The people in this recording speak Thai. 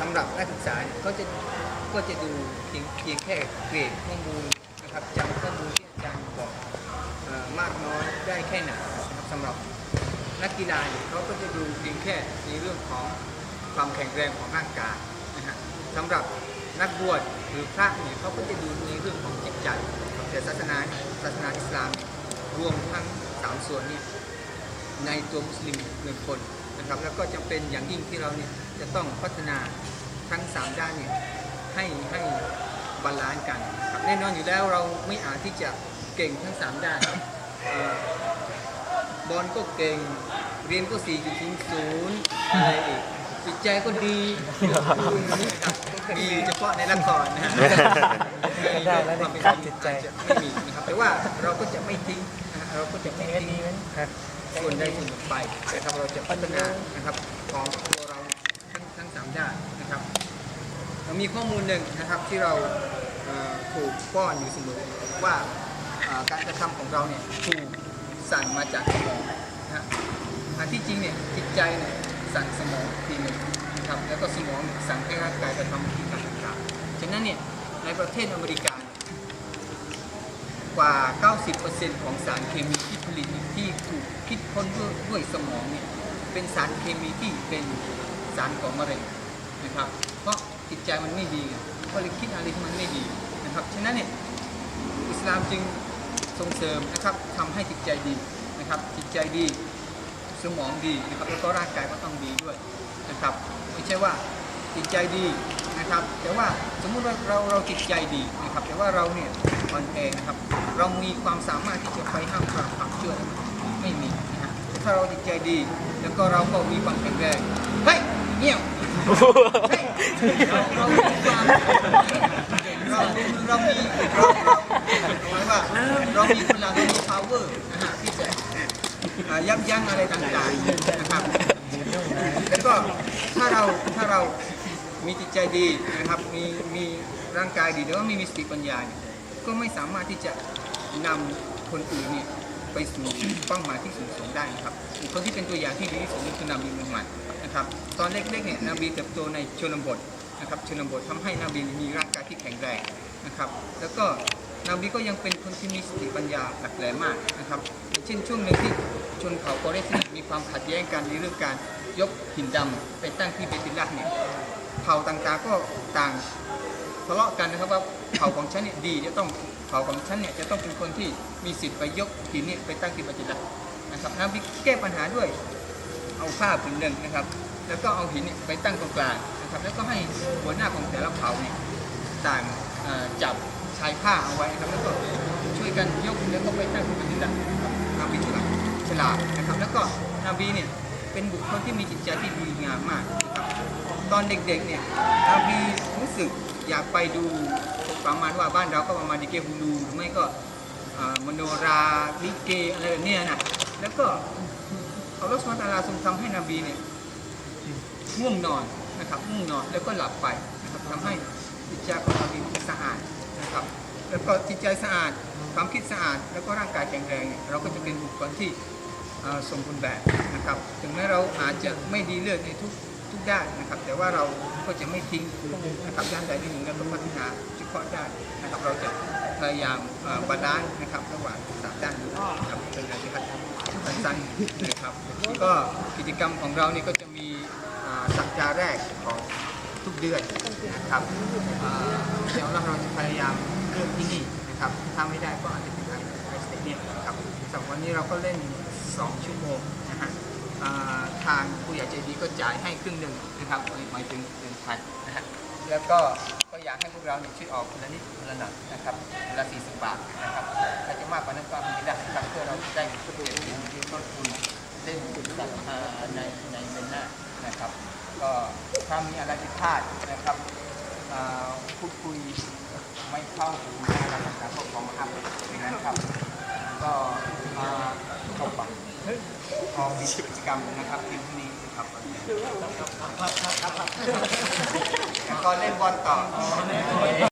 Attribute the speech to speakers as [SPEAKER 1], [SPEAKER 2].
[SPEAKER 1] สำหรับนักศึกษาเนี่ยก็จะก็จะดูเพียงเพียงแค่เกรดข้อมูลนะครับจำข้อมูลที่อาจารย์บอกมากน้อยได้แค่ไหนนะครับสำหรับนักกีฬาเนี่ยเขาก็จะดูเพียงแค่ในเรื่องของความแข็งแรงของร่างกายนะฮะสำหรับนักบวชหรือพระเนี่ยเขาก็จะดูในเรื่องของจิตใจแต่ศาสนาศาสนาอิสลามรวมทั้งสามส่วนเนี่ยในตัวมุสลิมหนึ่งคน นะครับแล้วก็จำเป็นอย่างยิ่งที่เราเนี่ยจะต้องพัฒนาทั้ง 3 ด้านเนี่ยให้ให้บาลานซ์กันครับแน่นอนอยู่แล้วเราไม่อาจที่จะเก่งทั้ง 3 ด้านเอ่อบอลก็เก่งเรียนก็4.00อะไรอีกจิตใจก็ดีครับดีเฉพาะในละครนะฮะ
[SPEAKER 2] ได้แล้ว
[SPEAKER 1] ความเป็น
[SPEAKER 2] ครับ
[SPEAKER 1] จริง
[SPEAKER 2] จิตใจ
[SPEAKER 1] อาจจะไม่มีนะครับแต่ว่าเราก็จะไม่ทิ้งนะฮะเราก็จะไม่ทิ้ง
[SPEAKER 2] ครับ
[SPEAKER 1] ส่วนใดส่วนหนึ่งไปนะครับเราจะพัฒนานะครับของตัวเราทั้งทั้งสามด้านนะครับเรามีข้อมูลหนึ่งนะครับที่เราถูกป้อนอยู่เสมอว่าการกระทำของเราเนี่ยถูกสั่งมาจากสมองนะฮะที่จริงเนี่ยจิตใจเนี่ยสั่งสมองทีหนึ่งนะครับแล้วก็สมองสั่งให้ร่างกายกระทำที่การต่างๆฉะนั้นเนี่ยในประเทศอเมริกาเกว่า 90%ของสารเคมีที่ผลิตที่ถูกคิดค้นด้วยด้วยสมองเนี่ยเป็นสารเคมีที่เป็นสารก่อมะเร็งนะครับ เพราะจิตใจมันไม่ดีก็เลยคิดอะไรที่มันไม่ดีนะครับ ฉะนั้นเนี่ยอิสลามจึงส่งเสริมนะครับทำให้จิตใจดีนะครับ จิตใจดีสมองดีนะครับแล้วก็ร่างกายก็ต้องดีด้วยนะครับ ไม่ใช่ว่าจิตใจดี นะครับ แต่ว่าสมมุติว่าเราเราจิตใจดีนะครับ แต่ว่าเราเนี่ยอ่อนแอนะครับ เรามีความสามารถที่จะไปห้ามปรามความเชื่อได้ไม่มีนะฮะถ้าเราจิตใจดี แล้วก็เราก็มีความแข็งแรงเฮ้ยเงียบเฮ้ยเราเรามีความเราเรามีเราเราว่าเรามีพลังเรามี power นะฮะที่จะยับยั้งอะไรต่างๆนะครับแล้วก็ถ้าเราถ้าเรา มีจิตใจดีนะครับมีมีร่างกายดีแต่ว่าไม่มีสติปัญญาเนี่ยก็ไม่สามารถที่จะนำคนอื่นเนี่ยไปสู่เป้าหมายที่สูงส่งได้นะครับคนที่เป็นตัวอย่างที่ดีที่สุดนี่คือนาบีมุฮัมมัดนะครับตอนเล็กๆเนี่ยนบีเติบโตในชนบทนะครับชนบททำให้นบีมีร่างกายที่แข็งแรงนะครับ แล้วก็นบีก็ยังเป็นคนที่มีสติปัญญาหลักแหลมมากนะครับเช่นช่วงหนึ่งที่ชนเผ่าโกเรชเนี่ยมีความขัดแย้งกันในเรื่องการยกหินดำไปตั้งที่เบติลละห์เนี่ย เผ่าต่างๆก็ต่างทะเลาะกันนะครับว่าเผ่าของฉันเนี่ยดีจะต้องเผ่าของฉันเนี่ยจะต้องเป็นคนที่มีสิทธิ์ไปยกหินเนี่ยไปตั้งที่เบติลละห์นะครับนบีแก้ปัญหาด้วยเอาผ้าผืนหนึ่งนะครับ แล้วก็เอาหินเนี่ยไปตั้งตรงกลางนะครับแล้วก็ให้หัวหน้าของแต่ละเผ่าเนี่ยต่างจับชายผ้าเอาไว้นะครับแล้วก็ช่วยกันยกแล้วก็ไปตั้งที่เบติลละห์นบีฉลาดฉลาดนะครับ แล้วก็นาบีเนี่ย เป็นบุคคลที่มีจิตใจที่ดีงามมากนะครับตอนเด็กๆเนี่ยนบีรู้สึกอยากไปดูประมาณว่าบ้านเราก็ประมาณดิเกฮูลูหรือไม่ก็มโนราลิเกอะไรแบบนี้นะแล้วก็อัลลอฮฺสุบฮานะฮูวะตาลาทรงทำให้นบีเนี่ยง่วงนอนนะครับง่วงนอนแล้วก็หลับไปนะครับทำให้จิตใจของนบีสะอาดนะครับแล้วก็จิตใจสะอาดความคิดสะอาด แล้วก็ร่างกายแข็งแรงเนี่ยเราก็จะเป็นบุคคลที่ สมบูรณ์แบบนะครับ ถึงแม้เราอาจจะไม่ดีเลิศในทุกทุกด้านนะครับ แต่ว่าเราก็จะไม่ทิ้งนะครับด้านใดด้านหนึ่งแล้วก็พัฒนาเฉพาะด้านนะครับ เราจะพยายามบาลานซ์นะครับระหว่างสามด้านนี้นะครับเป็นอะไรที่สั้นๆนะครับก็กิจกรรมของเรานี่ก็จะมีสัปดาห์แรกของทุกเดือนนะครับเดี๋ยวเราจะพยายามเริ่มที่นี่นะครับถ้าไม่ได้ก็อาจจะเป็นไอสเตเดียมนะครับสำหรับวันนี้เราก็เล่น 2 ชั่วโมงนะฮะทางผู้ใหญ่ใจดีก็จ่ายให้ครึ่งหนึ่งนะครับหมายถึงหนึ่งพันนะฮะแล้วก็ก็อยากให้พวกเราเนี่ยช่วยออกคนละนิดคนละหน่อยนะครับคนละ40 บาทนะครับถ้าจะมากกว่านั้นก็มีได้ครับเพื่อเราจะได้เก็บเงินที่ต้นทุนเล่นอ่าในในเดือนหน้านะครับ ก็ถ้ามีอะไรผิดพลาดนะครับอ่าพูดคุยไม่เข้าหูอะไรต่างๆก็ขอมาครับนะครับ ก็อ่าเข้าปัง พอมีกิจกรรมนะครับทีมที่นี้นะครับแล้วก็เล่นบอลต่อ